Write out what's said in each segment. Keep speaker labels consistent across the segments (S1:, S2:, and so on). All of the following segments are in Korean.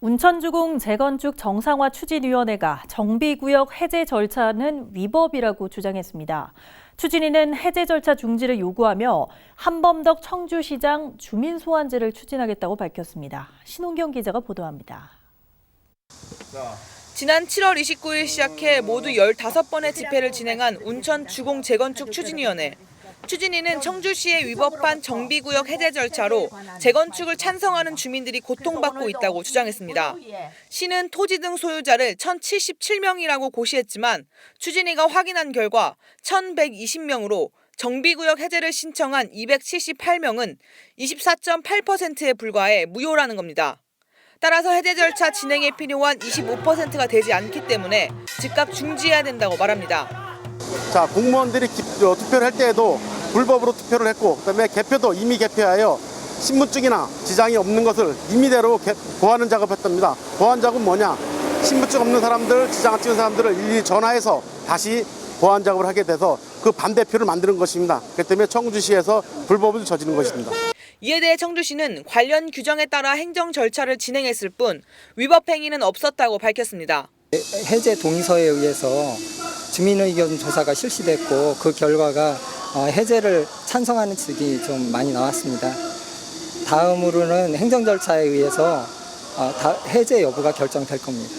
S1: 운천주공 재건축 정상화 추진위원회가 정비구역 해제 절차는 위법이라고 주장했습니다. 추진위는 해제 절차 중지를 요구하며 한범덕 청주시장 주민 소환제를 추진하겠다고 밝혔습니다. 신홍경 기자가 보도합니다.
S2: 지난 7월 29일 시작해 모두 15번의 집회를 진행한 운천 주공 재건축 추진위원회. 추진위는 청주시의 위법한 정비구역 해제 절차로 재건축을 찬성하는 주민들이 고통받고 있다고 주장했습니다. 시는 토지 등 소유자를 1,077명이라고 고시했지만 추진위가 확인한 결과 1,120명으로 정비구역 해제를 신청한 278명은 24.8%에 불과해 무효라는 겁니다. 따라서 해제 절차 진행에 필요한 25%가 되지 않기 때문에 즉각 중지해야 된다고 말합니다.
S3: 자 공무원들이 기- 어, 투표를 할 때에도 불법으로 투표를 했고 그다음에 개표도 이미 개표하여 신분증이나 지장이 없는 것을 임의대로 개- 보완하는 작업했답니다. 보완 작업은 뭐냐? 신분증 없는 사람들, 지장 찍은 사람들을 일일이 전화해서 다시 보완 작업을 하게 돼서 그 반대표를 만드는 것입니다. 그렇기 때문에 청주시에서 불법을 저지른 것입니다.
S2: 이에 대해 청주시는 관련 규정에 따라 행정 절차를 진행했을 뿐 위법 행위는 없었다고 밝혔습니다.
S4: 해제 동의서에 의해서 주민의견 조사가 실시됐고 그 결과가 어, 해제를 찬성하는 측이 좀 많이 나왔습니다. 다음으로는 행정 절차에 의해서 어, 다- 해제 여부가 결정될 겁니다.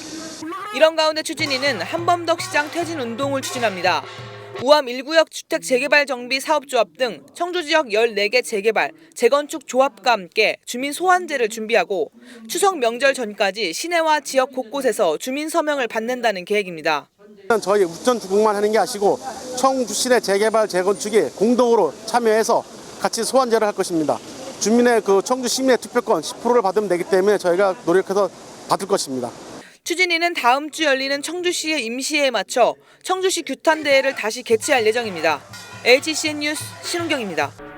S2: 이런 가운데 추진위는 한범덕 시장 퇴진 운동을 추진합니다. 우암 1구역 주택 재개발 정비 사업조합 등 청주 지역 14개 재개발, 재건축 조합과 함께 주민 소환제를 준비하고 추석 명절 전까지 시내와 지역 곳곳에서 주민 서명을 받는다는 계획입니다.
S3: 저희 우천 주공만 하는 게 아니고 청주시 내 재개발 재건축이 공동으로 참여해서 같이 소환제를 할 것입니다. 주민의 그 청주 시민의 투표권 10%를 받으면 되기 때문에 저희가 노력해서 받을 것입니다.
S2: 추진위는 다음 주 열리는 청주시의 임시회에 맞춰 청주시 규탄 대회를 다시 개최할 예정입니다. LGCN 뉴스 신은경입니다.